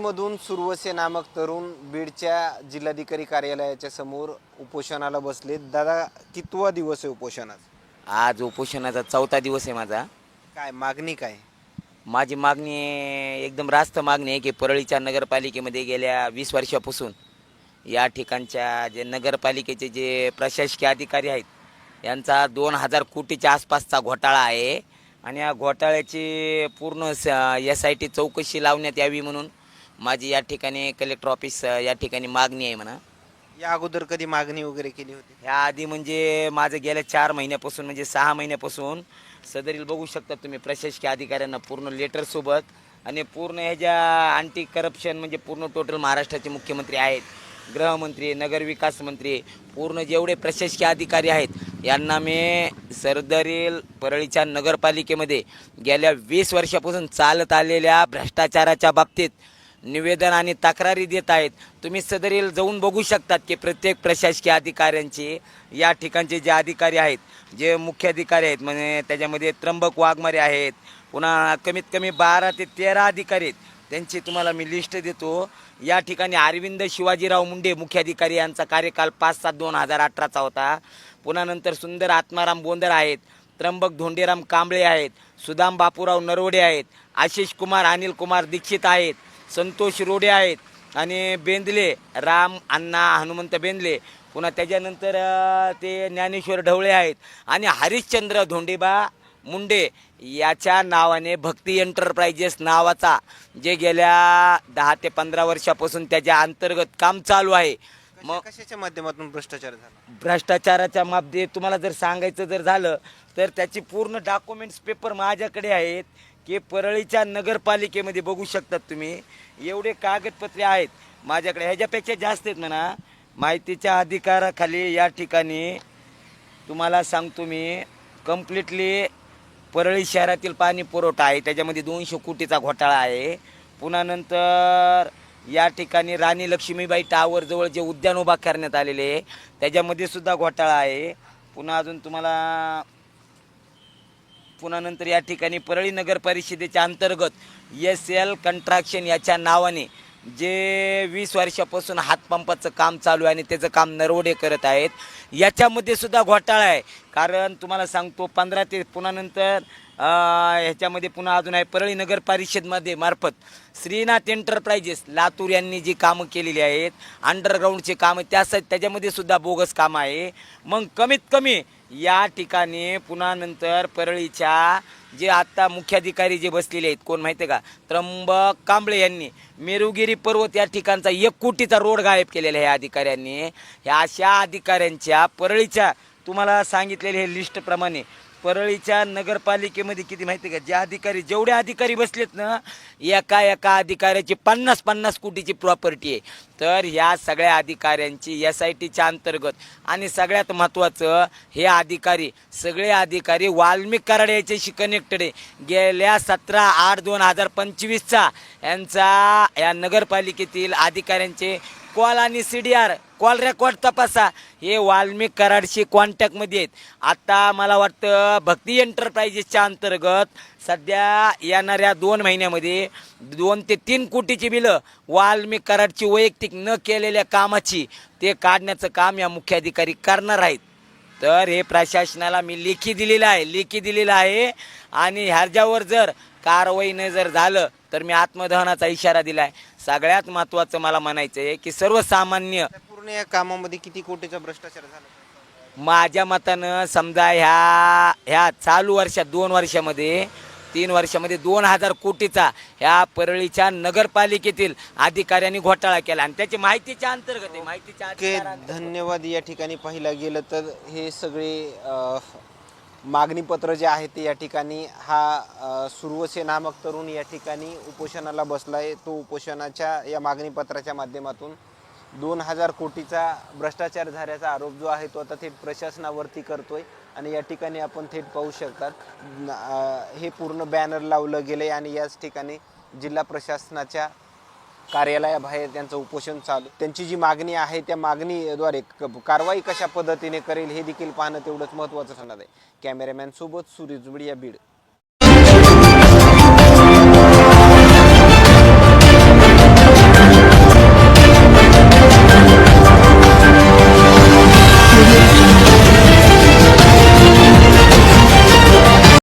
परळीमधून सुरवसे नामक तरुण बीडच्या जिल्हाधिकारी कार्यालयाच्या समोर उपोषणाला बसले. दादा कितवा दिवस आहे उपोषणाचा? आज उपोषणाचा चौथा दिवस आहे माझा. काय मागणी काय? माझी मागणी आहे, एकदम रास्त मागणी आहे की परळीच्या नगरपालिकेमध्ये गेल्या वीस वर्षापासून या ठिकाणच्या जे नगरपालिकेचे जे प्रशासकीय अधिकारी आहेत यांचा दोन हजार कोटीच्या आसपासचा घोटाळा आहे. आणि या घोटाळ्याची पूर्ण स एस आय टी चौकशी लावण्यात यावी म्हणून माझी या ठिकाणी कलेक्टर ऑफिस या ठिकाणी मागणी आहे म्हणा. या अगोदर कधी मागणी वगैरे केली होती? ह्या आधी म्हणजे माझं गेल्या चार महिन्यापासून म्हणजे सहा महिन्यापासून सदरील बघू शकता तुम्ही प्रशासकीय अधिकाऱ्यांना पूर्ण लेटर सोबत आणि पूर्ण ह्याच्या अँटी करप्शन म्हणजे पूर्ण टोटल महाराष्ट्राचे मुख्यमंत्री आहेत गृहमंत्री नगरविकास मंत्री पूर्ण जेवढे प्रशासकीय अधिकारी आहेत यांना मी सरदरील परळीच्या नगरपालिकेमध्ये गेल्या वीस वर्षापासून चालत आलेल्या भ्रष्टाचाराच्या बाबतीत निवेदन आणि तक्रारी देत आहेत. तुम्ही सदरील जाऊन बघू शकतात की प्रत्येक प्रशासकीय अधिकाऱ्यांचे या ठिकाणचे जे अधिकारी आहेत जे मुख्य अधिकारी आहेत म्हणजे त्याच्यामध्ये त्र्यंबक वाघमारे आहेत पुन्हा कमीत कमी बारा ते तेरा अधिकारी आहेत. त्यांची तुम्हाला मी लिस्ट देतो. या ठिकाणी अरविंद शिवाजीराव मुंडे मुख्याधिकारी यांचा कार्यकाल पाच सात दोन हजार अठराचा होता. पुन्हा नंतर सुंदर आत्माराम बोंदर आहेत त्र्यंबक धोंडेराम कांबळे आहेत सुदाम बापूराव नरवडे आहेत आशिष कुमार अनिल कुमार दीक्षित आहेत संतोष रोडे आहेत आणि बेंदले राम अण्णा हनुमंत बेंदले. पुन्हा त्याच्यानंतर ते ज्ञानेश्वर ढवळे आहेत. आणि हरिश्चंद्र धोंडीबा मुंडे याच्या नावाने भक्ती एंटरप्राइजेस नावाचा जे गेल्या दहा ते पंधरा वर्षापासून त्याच्या अंतर्गत काम चालू आहे. मग कशा- कशाच्या माध्यमातून भ्रष्टाचार झाला? भ्रष्टाचाराच्या बाबतीत तुम्हाला जर सांगायचं जर झालं तर त्याची पूर्ण डॉक्युमेंट्स पेपर माझ्याकडे आहेत. की परळीच्या नगरपालिकेमध्ये बघू शकतात तुम्ही. एवढे कागदपत्रे आहेत. माझ्याकडे ह्याच्यापेक्षा जास्त आहेत म्हणा. माहितीच्या अधिकाराखाली या ठिकाणी तुम्हाला सांगतो मी कम्प्लिटली परळी शहरातील पाणी पुरवठा आहे. त्याच्यामध्ये दोनशे कोटीचा घोटाळा आहे. पुन्हा नंतर या ठिकाणी राणी लक्ष्मीबाई टावरजवळ जे उद्यान उभा करण्यात आलेले आहे त्याच्यामध्ये सुद्धा घोटाळा आहे. पुन्हा अजून तुम्हाला पुन्हा नंतर या ठिकाणी परळी नगर परिषदेच्या अंतर्गत एस एल कंट्रॅक्शन याच्या नावाने जे वीस वर्षापासून हातपंपाचं काम चालू आहे आणि त्याचं काम नरवडे करत आहेत. याच्यामध्ये सुद्धा घोटाळा आहे. कारण तुम्हाला सांगतो पंधरा ते पुन्हा नंतर ह्याच्यामध्ये पुन्हा अजून आहे परळी नगर परिषदमध्ये मार्फत श्रीनाथ एंटरप्राइजेस लातूर यांनी जी कामं केलेली आहेत अंडरग्राऊंडचे कामं त्यास त्याच्यामध्ये सुद्धा बोगस काम आहे. मग कमीत कमी या ठिकाणी पुन्हा नंतर परळीच्या जे आत्ता मुख्याधिकारी जे बसलेले आहेत कोण माहिती आहे का? त्र्यंबक कांबळे यांनी. मेरुगिरी पर्वत या ठिकाणचा एक कोटीचा रोड गायब केलेला आहे या अधिकाऱ्यांनी. ह्या अशा अधिकाऱ्यांच्या परळीच्या तुम्हाला सांगितलेले हे लिस्टप्रमाणे परळीच्या नगरपालिकेमध्ये किती माहिती आहे का? जे अधिकारी जेवढे अधिकारी बसलेत ना एका एका अधिकाऱ्याची पन्नास पन्नास कोटीची प्रॉपर्टी आहे. तर ह्या सगळ्या अधिकाऱ्यांची एस आय टीच्या अंतर्गत आणि सगळ्यात महत्त्वाचं हे अधिकारी सगळे अधिकारी वाल्मिक कराड याच्याशी कनेक्टेड आहे. गेल्या सतरा आठ दोन हजार पंचवीसचा यांचा या नगरपालिकेतील अधिकाऱ्यांचे कॉल आणि C D R call record तपासा. हे वाल्मिक कराडशी कॉन्टॅक्टमध्ये आहेत. आता मला वाटतं भक्ती एंटरप्राइजेसच्या अंतर्गत सध्या येणाऱ्या दोन महिन्यामध्ये दोन ते तीन कोटीची बिलं वाल्मिक कराडची वैयक्तिक न केलेल्या कामाची ते काढण्याचं काम या मुख्याधिकारी करणार आहेत. तर हे प्रशासनाला मी लेखी दिलेलं आहे लेखी दिलेलं आहे. आणि ह्याच्यावर जर कारवाईनं जर झालं तर मी आत्मदहनाचा इशारा दिला आहे सगळ्यात महत्त्वाचं मला म्हणायचं आहे की सर्वसामान्य पूर्ण या कामामध्ये किती कोटीचा भ्रष्टाचार झाला? माझ्या मतानं समजा ह्या ह्या चालू वर्षात दोन वर्षामध्ये तीन वर्षामध्ये दोन हजार कोटीचा ह्या परळीच्या नगरपालिकेतील अधिकाऱ्यांनी घोटाळा केला. आणि त्याची माहितीच्या अंतर्गत आहे माहितीच्या ओके. धन्यवाद. या ठिकाणी पाहिलं गेलं तर हे सगळे अ, मागणीपत्र जे आहे ते या ठिकाणी हा अ, नामक तरुण या ठिकाणी उपोषणाला बसला आहे. तो उपोषणाच्या या मागणीपत्राच्या माध्यमातून दोन हजार कोटीचा भ्रष्टाचार झाल्याचा आरोप जो आहे तो आता थेट प्रशासनावरती करतोय आणि या ठिकाणी आपण थेट पाहू शकतात. हे पूर्ण बॅनर लावलं गेलं आहे आणि याच ठिकाणी जिल्हा प्रशासनाच्या कार्यालयाबाहेर त्यांचं उपोषण चालू. त्यांची जी मागणी आहे त्या मागणीद्वारे क- कारवाई कशा पद्धतीने करेल हे देखील पाहणं तेवढंच महत्त्वाचं ठरणार आहे. कॅमेरामॅन सोबत सुरेश जुबडिया बीड.